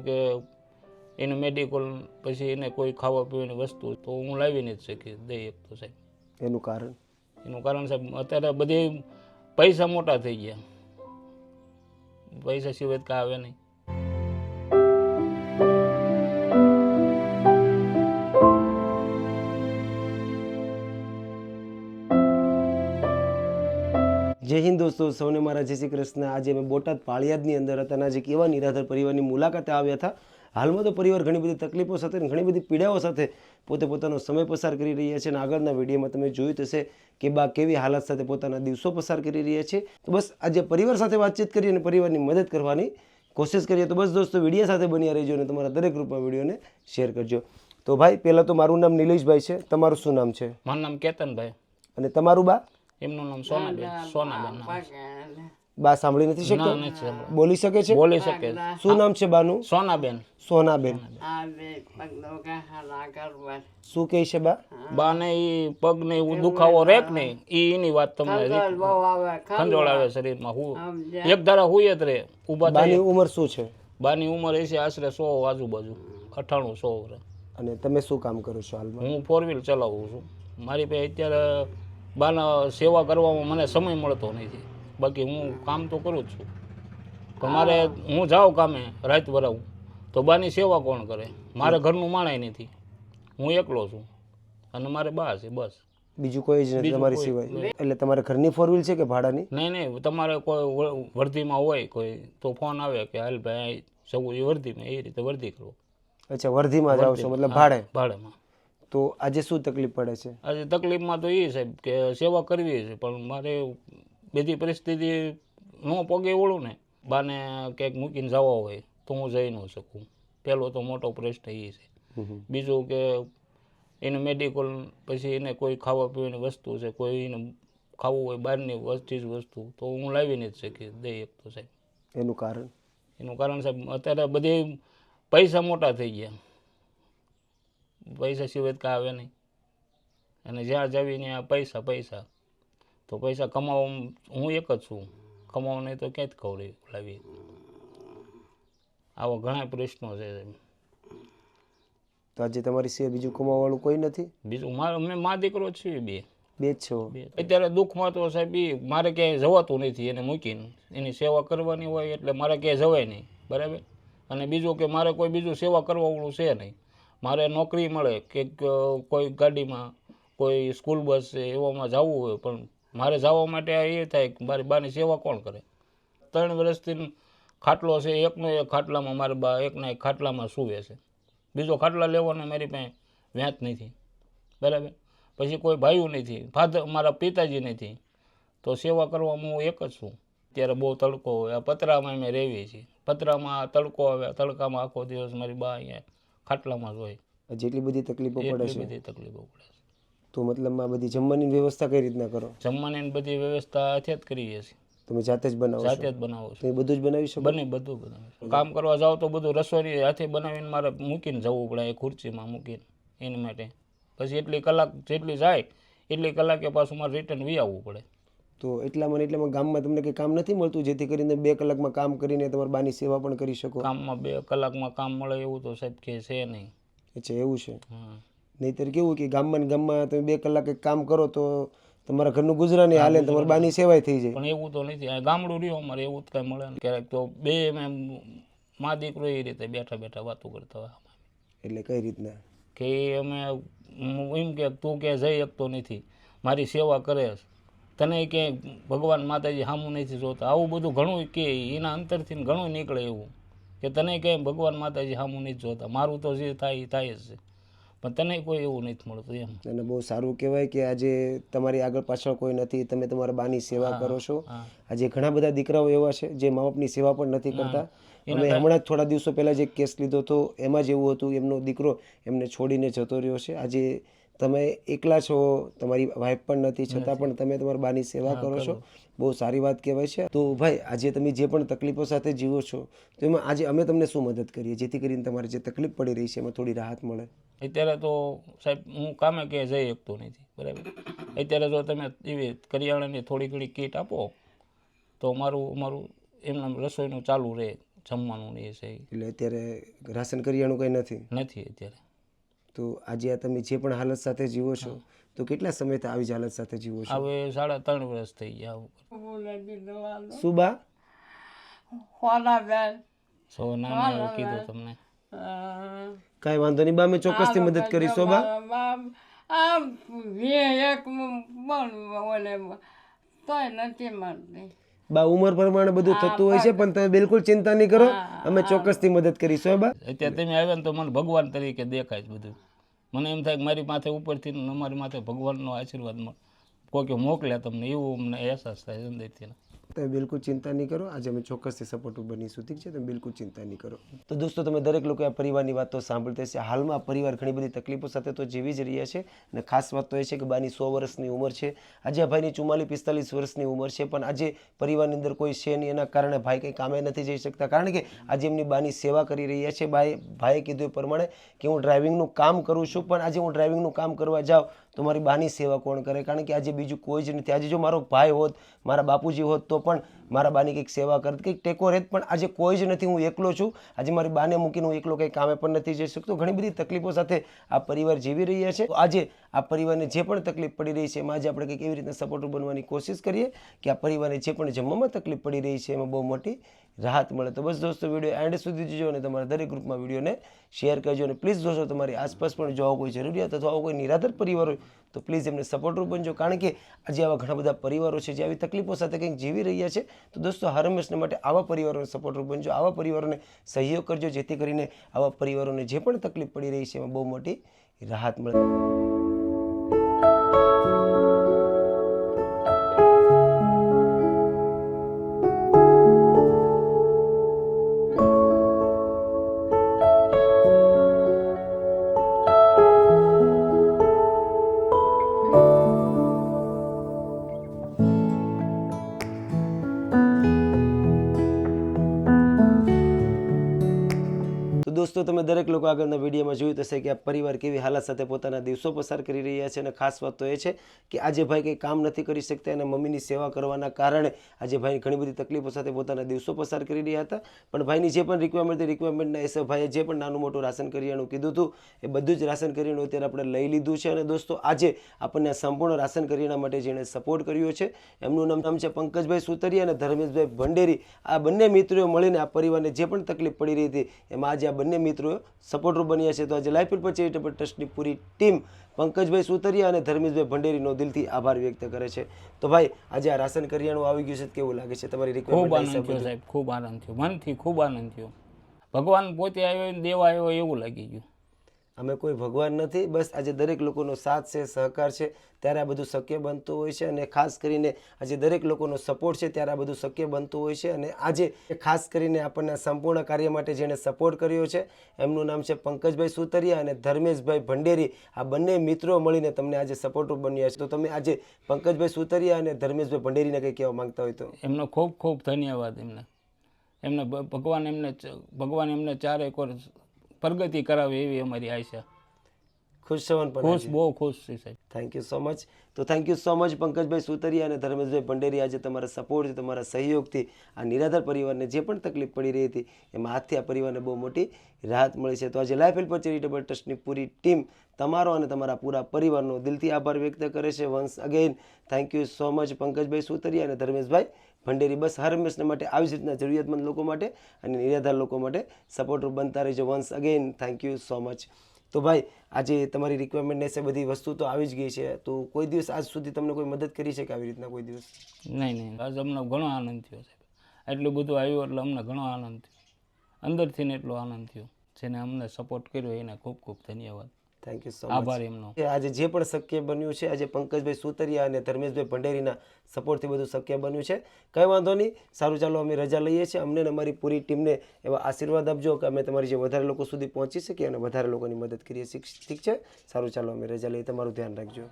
કે એનું મેડિકલ પછી એને કોઈ ખાવા પીવાની વસ્તુ તો હું લાવી નથી શકી દઈ શકતો સાહેબ. એનું કારણ? એનું કારણ સાહેબ અત્યારે બધી પૈસા મોટા થઈ ગયા. પૈસા સિવાય કાંઈ આવે નહીં. જય હિન્દ દોસ્તો સૌને મારા જય શ્રી કૃષ્ણ. આજે અમે બોટાદ પાળિયાદની અંદર હતા અને આજે કેવા નિરાધાર પરિવારની મુલાકાતે આવ્યા હતા. હાલમાં તો પરિવાર ઘણી બધી તકલીફો સાથે ઘણી બધી પીડાઓ સાથે પોતે પોતાનો સમય પસાર કરી રહ્યા છે અને આગળના વિડીયોમાં તમે જોયું હશે કે બા કેવી હાલત સાથે પોતાના દિવસો પસાર કરી રહ્યા છે. તો બસ આજે પરિવાર સાથે વાતચીત કરી અને પરિવારની મદદ કરવાની કોશિશ કરીએ. તો બસ દોસ્તો વીડિયો સાથે બન્યા રહેજો અને તમારા દરેક ગ્રુપમાં વિડીયોને શેર કરજો. તો ભાઈ પહેલાં તો મારું નામ નિલેશભાઈ છે. તમારું શું નામ છે? મારું નામ કેતનભાઈ. અને તમારું બા? એમનું નામ સોનાબેન સોનાબેન નામ બા સાંભળી નથી શકતો? ના. બોલી શકે છે? બોલી શકે શું નામ છે બાનું? સોનાબેન. સોનાબેન. શું કહે છે બા? બાને ઈ પગ ને એવું દુખાવો રેક ને ઈ એની વાત તમને ખંજોળ આવે શરીરમાં. હું એક ધારા હુંય જ રે ઊભા બાની ઉંમર શું છે? બાની ઉંમર હશે આશરે સો આજુબાજુ. અઠાણું સો અને તમે શું કામ કરો છો હાલમાં? હું ફોર વ્હીલ ચલાવું છું. મારી પાસે અત્યારે બાના સેવા કરવામાં મને સમય મળતો નથી. બાકી હું કામ તો કરું જ છું. તમારે મારે હું જાઉં કામે રાત ભરાવું તો બાની સેવા કોણ કરે? મારે ઘરનું માણાય નથી. હું એકલો છું. અને મારે બા છે બસ. બીજું કોઈ જ નથી તમારી સિવાય? એટલે તમારે ઘરની ફોર વ્હીલ છે કે ભાડાની? નહીં નહીં તમારે કોઈ વર્ધીમાં હોય કોઈ તો ફોન આવે કે હાલ ભાઈ સૌ એ વર્ધીમાં. એ રીતે વર્ધી કરો. અચ્છા વર્ધીમાં જાઓ છો મતલબ ભાડે? ભાડેમાં. તો આજે શું તકલીફ પડે છે? આજે તકલીફમાં તો એ સાહેબ કે સેવા કરવી છે પણ મારે બધી પરિસ્થિતિ ન પગે વળું ને. બાને ક્યાંક મૂકીને જવા હોય તો હું જઈ ન શકું. પહેલો તો મોટો પ્રશ્ન એ છે. બીજું કે એને મેડિકલ પછી એને કોઈ ખાવા પીવાની વસ્તુ છે કોઈ એને ખાવું હોય બહારની વસ્તી જ વસ્તુ તો હું લાવી જ શકી દઈ શકતો સાહેબ. એનું કારણ? એનું કારણ સાહેબ અત્યારે બધે પૈસા મોટા થઈ ગયા. પૈસા સિવાય કાંઈ આવે નહીં. અને જ્યાં જવીને આ પૈસા પૈસા. તો પૈસા કમાવા હું એક જ છું. કમાવું નહીં તો ક્યાંથી ખવડી લાવી આવા ઘણા પ્રશ્નો છે. તો આજે તમારી સિવાય બીજું કમાવાવાળું કોઈ નથી? બીજું મારો અમે મા દીકરો છીએ બે. બે છો? અત્યારે દુઃખમાં તો સાહેબ એ મારે ક્યાંય જવાતું નથી એને મૂકીને. એની સેવા કરવાની હોય એટલે મારે ક્યાંય જવાય નહીં. બરાબર? અને બીજું કે મારે કોઈ બીજું સેવા કરવાવાળું છે નહીં. મારે નોકરી મળે કે કોઈ ગાડીમાં, કોઈ સ્કૂલ બસ છે, એવામાં જવું હોય, પણ મારે જવા માટે એ થાય કે મારી બાની સેવા કોણ કરે? ત્રણ વર્ષથી ખાટલો છે, એકનો એક ખાટલામાં મારી બા, એકના એક ખાટલામાં સૂવે છે. બીજો ખાટલા લેવાનો મારી પાસે વ્યાંત નથી. બરાબર? પછી કોઈ ભાઈઓ નથી, ફાધર, મારા પિતાજી નથી. તો સેવા કરવામાં હું એક જ છું. ત્યારે બહુ તડકો હોય. આ પતરામાં અમે રહેવીએ છીએ. પતરામાં તડકો આવે, તડકામાં આખો દિવસ મારી બા અહીંયા ખાટલામાં જ હોય. જેટલી બધી તકલીફો પડે છે? બધી તકલીફો પડે છે. તો મતલબ આ બધી જમવાની વ્યવસ્થા કઈ રીતના કરો? જમવાની બધી વ્યવસ્થા હાથે જ કરીએ છીએ. તમે જાતે જ બનાવો જાતે જ બનાવો છો બધું જ બનાવી શકો? બને બધું બનાવે કામ કરવા જાવ તો બધું રસોઈ હાથે બનાવીને મારે મૂકીને જવું પડે એ ખુરશીમાં મૂકીને એની માટે. પછી એટલી કલાક જેટલી જાય એટલી કલાકે પાછું મારે રિટર્ન વી આવવું પડે. તો એટલામાં એટલામાં ગામમાં તમને કંઈ કામ નથી મળતું? જેથી કરીને બે કલાકમાં કામ કરીને તમારે બાની સેવા પણ કરી શકો. કામમાં બે કલાકમાં કામ મળે એવું તો સાહેબ કે છે નહીં. અચ્છા એવું છે. નહીંતર કેવું કે ગામમાં ને ગામમાં તમે બે કલાક કામ કરો તો તમારા ઘરનું ગુજરાન હાલે ને તમારી બાની સેવાય થઈ જાય. પણ એવું તો નથી. આ ગામડું રહ્યું અમારે એવું જ કાંઈ મળે ક્યારેક તો બે મા દીકરો એ રીતે બેઠા બેઠા વાતો કરતા હોય એટલે કઈ રીતના? કે અમે એમ કે તું ક્યાંય જઈ શકતો નથી. મારી સેવા કરે છે. તને ક્યાંય ભગવાન માતાજી સામું નથી જોતા. આવું બધું ઘણું કે એના અંતરથી ઘણું નીકળે એવું. કે તને ક્યાંય ભગવાન માતાજી સામું નથી જોતા. મારું તો જે થાય એ થાય જ છે. પણ તને કોઈ એવું નથી મળતું એમ. અને બહુ સારું કહેવાય કે આજે તમારી આગળ પાછળ કોઈ નથી તમે તમારા બાની સેવા કરો છો. આજે ઘણા બધા દીકરાઓ એવા છે જે મા બાપની સેવા પણ નથી કરતા. અમે હમણાં જ થોડા દિવસો પહેલાં જે કેસ લીધો હતો એમાં જ એવું હતું એમનો દીકરો એમને છોડીને જતો રહ્યો છે. આજે તમે એકલા છો તમારી વાઈફ પણ નથી છતાં પણ તમે તમારા બાની સેવા કરો છો. બહુ સારી વાત કહેવાય છે. તો ભાઈ આજે તમે જે પણ તકલીફો સાથે જીવો છો તો એમાં આજે અમે તમને શું મદદ કરીએ? જેથી કરીને તમારે જે તકલીફ પડી રહી છે એમાં થોડી રાહત મળે. અત્યારે તો સાહેબ હું કામે કે જઈ શકતો નથી બરાબર? અત્યારે જો તમે એવી કરિયાણાની થોડી ઘણી કીટ આપો તો અમારું અમારું એમના રસોઈનું ચાલુ રહે જમવાનું નહીં એ છે. એટલે અત્યારે રાશન કરિયાણું કંઈ નથી? નથી અત્યારે. તો આજે આ તમે જે પણ હાલત સાથે જીવો છો તો કેટલા સમયથી આવી જ હાલત સાથે જીવો છો? હવે સાડા ત્રણ વર્ષ થઈ ગયા સુબા બોલે દીધવાનું શું બા ખોલા બેન સો નામ એવું કીધું તમને. કાંઈ વાંધો નહીં બા મેં ચોક્કસથી મદદ કરી શોભા બા આમ એક તોય નથી મળતી બા ઉંમર પ્રમાણે બધું થતું હોય છે પણ તમે બિલકુલ ચિંતા નહીં કરો. અમે ચોક્કસથી મદદ કરીશું બા. અત્યારે તમે આવ્યા ને તો મને ભગવાન તરીકે દેખાય છે બધું. મને એમ થાય કે મારી માથે ઉપરથી અમારી માથે ભગવાનનો આશીર્વાદ મળે. કોઈ મોકલ્યા તમને, એવું અમને અહેસાસ થાય અંદરથી. તમે બિલકુલ ચિંતા નહીં કરો. આજે અમે ચોક્કસથી સપોર્ટિવ બનીશું. ઠીક છે? તમે બિલકુલ ચિંતા નહીં કરો. તો દોસ્તો, તમે દરેક લોકો આ પરિવારની વાતો સાંભળતા હશે. હાલમાં પરિવાર ઘણી બધી તકલીફો સાથે તો જીવી જ રહ્યા છે. અને ખાસ વાત તો એ છે કે બાની સો વર્ષની ઉંમર છે. આજે ભાઈની ચુમ્માલીસ પિસ્તાલીસ વર્ષની ઉંમર છે. પણ આજે પરિવારની અંદર કોઈ છે નહીં. એના કારણે ભાઈ કંઈ કામે નથી જઈ શકતા. કારણ કે આજે એમની બાની સેવા કરી રહ્યા છે. ભાઈ ભાઈએ કીધું એ પ્રમાણે કે હું ડ્રાઇવિંગનું કામ કરું છું. પણ આજે હું ડ્રાઇવિંગનું કામ કરવા જાઉં તો મારી બાની સેવા કોણ કરે? કારણ કે આજે બીજું કોઈ જ નથી. આજે જો મારો ભાઈ હોત, મારા બાપુજી હોત, તો પણ મારા બાની કંઈક સેવા કરત, કંઈક ટેકો રહેત, પણ આજે કોઈ જ નથી. હું એકલો છું. આજે મારી બાને મૂકીને હું એકલો કંઈ કામે પણ નથી જઈ શકતો. ઘણી બધી તકલીફો સાથે આ પરિવાર જીવી રહ્યા છે. આજે આ પરિવારને જે પણ તકલીફ પડી રહી છે, એમાં આજે આપણે કંઈક એવી રીતના સપોર્ટર બનવાની કોશિશ કરીએ કે આ પરિવારને જે પણ જમવામાં તકલીફ પડી રહી છે, એમાં બહુ મોટી રાહત મળે તો બસ દોસ્તો વીડિયો એન્ડ સુધી જોજો અને તમારા દરેક ગ્રુપમાં વિડીયોને શેર કરજો અને પ્લીઝ દોસ્તો તમારી આસપાસ પણ જો આવો કોઈ જરૂરિયાત અથવા આવો કોઈ નિરાધાર પરિવાર હોય તો પ્લીઝ એમને સપોર્ટરૂપ બનજો. કારણ કે આજે આવા ઘણા બધા પરિવારો છે જે આવી તકલીફો સાથે કંઈક જીવી રહ્યા છે, તો દોસ્તો, હર હંમેશને માટે આવા પરિવારોને સપોર્ટરૂપ બનજો. આવા પરિવારોને સહયોગ કરજો, જેથી કરીને આવા પરિવારોને જે પણ તકલીફ પડી રહી છે, એમાં બહુ મોટી રાહત મળે. દોસ્તો, તમે દરેક લોકો આગળના વિડીયોમાં જોયું થશે કે આ પરિવાર કેવી હાલત સાથે પોતાના દિવસો પસાર કરી રહ્યા છે અને ખાસ વાત તો એ છે કે આજે ભાઈ કંઈ કામ નથી કરી શકતા અને મમ્મીની સેવા કરવાના કારણે આજે ભાઈ ઘણી બધી તકલીફો સાથે પોતાના દિવસો પસાર કરી રહ્યા હતા. પણ ભાઈની જે પણ રિક્વાયરમેન્ટ હતી રિક્વાયરમેન્ટના હિસાબે ભાઈએ જે પણ નાનું મોટું રાશન કરિયાણું કીધું હતું, એ બધું જ રાશન કરિયાણું અત્યારે આપણે લઈ લીધું છે. અને દોસ્તો, આજે આપણને સંપૂર્ણ રાશન કરિયાણા માટે જેણે સપોર્ટ કર્યો છે, એમનું નામ છે પંકજભાઈ સુતરિયા અને ધર્મેશભાઈ ભંડેરી. આ બંને મિત્રોએ મળીને આ પરિવારને જે પણ તકલીફ પડી રહી હતી, એમાં આજે આ બંને મિત્રો સપોર્ટરૂપ બન્યા છે. તો આજે લાઈફ પર ચેરિટેબલ ટ્રસ્ટની પૂરી ટીમ પંકજભાઈ સુતરિયા અને ધર્મેશભાઈ ભંડેરીનો દિલથી આભાર વ્યક્ત કરે છે. તો ભાઈ આજે આ રાશન કરિયાણું આવી ગયું છે કેવું લાગે છે? તમારી ખૂબ રિક્વાયરમેન્ટ આનંદ થયો સાહેબ ખૂબ આનંદ થયો. મનથી ખૂબ આનંદ થયો. ભગવાન પોતે આવ્યો દેવા આવ્યો એવું લાગી ગયું. અમે કોઈ ભગવાન નથી, બસ આજે દરેક લોકોનો સાથ છે, સહકાર છે, ત્યારે આ બધું શક્ય બનતું હોય છે અને ખાસ કરીને આજે દરેક લોકોનો સપોર્ટ છે, ત્યારે આ બધું શક્ય બનતું હોય છે અને આજે ખાસ કરીને આપણને સંપૂર્ણ કાર્ય માટે જેણે સપોર્ટ કર્યો છે, એમનું નામ છે પંકજભાઈ સુતરિયા અને ધર્મેશભાઈ ભંડેરી. આ બંને મિત્રો મળીને તમને આજે સપોર્ટરૂપ બન્યા છે. તો તમે આજે પંકજભાઈ સુતરિયા અને ધર્મેશભાઈ ભંડેરીને કંઈ કહેવા માંગતા હોય તો? એમનો ખૂબ ખૂબ ધન્યવાદ એમને. એમને ભગવાન એમને ભગવાન એમને ચારે કોર પ્રગતિ કરાવે એવી અમારી આશા. ખુશ છે ખુશ બહુ ખુશ છે સાહેબ. થેન્ક યુ સો મચ તો thank you so much Pankajbhai Sutariya અને ધર્મેશભાઈ ભંડેરી આજે તમારા સપોર્ટ તમારા સહયોગથી આ નિરાધાર પરિવારને જે પણ તકલીફ પડી રહી હતી એમાં આજથી આ પરિવારને બહુ મોટી રાહત મળી છે. તો આજે લાઇફ હેલ્પર ચેરિટેબલ ટ્રસ્ટની પૂરી ટીમ તમારો અને તમારા પૂરા પરિવારનો દિલથી આભાર વ્યક્ત કરે છે. Once again thank you so much Pankajbhai Sutariya અને ધર્મેશભાઈ ભંડેરી બસ હર હંમેશના માટે આવી જ રીતના જરૂરિયાતમંદ લોકો માટે અને નિરાધાર લોકો માટે સપોર્ટરૂપ બનતા રહેજો. Once again thank you so much તો ભાઈ, આજે તમારી રિક્વાયરમેન્ટ રહેશે બધી વસ્તુ તો આવી જ ગઈ છે. તો કોઈ દિવસ આજ સુધી તમને કોઈ મદદ કરી છે કે આવી રીતના કોઈ દિવસ? નહીં નહીં આજ અમને ઘણો આનંદ થયો સાહેબ. એટલું બધું આવ્યું એટલે અમને ઘણો આનંદ થયો. અંદરથી ને એટલો આનંદ થયો. જેને અમને સપોર્ટ કર્યો એને ખૂબ ખૂબ ધન્યવાદ. થેન્ક યુ સો મચ આભાર એમનો. આજે જે પણ શક્ય બન્યું છે આજે પંકજભાઈ સુતરિયા અને ધર્મેશભાઈ ભંડેરીના સપોર્ટથી બધું શક્ય બન્યું છે. કંઈ વાંધો નહીં સારું ચાલો અમે રજા લઈએ છીએ. અમને અમારી પૂરી ટીમને એવા આશીર્વાદ આપજો કે અમે તમારી જે વધારે લોકો સુધી પહોંચી શકીએ અને વધારે લોકોની મદદ કરીએ. ઠીક છે? સારું ચાલો અમે રજા લઈએ. તમારું ધ્યાન રાખજો.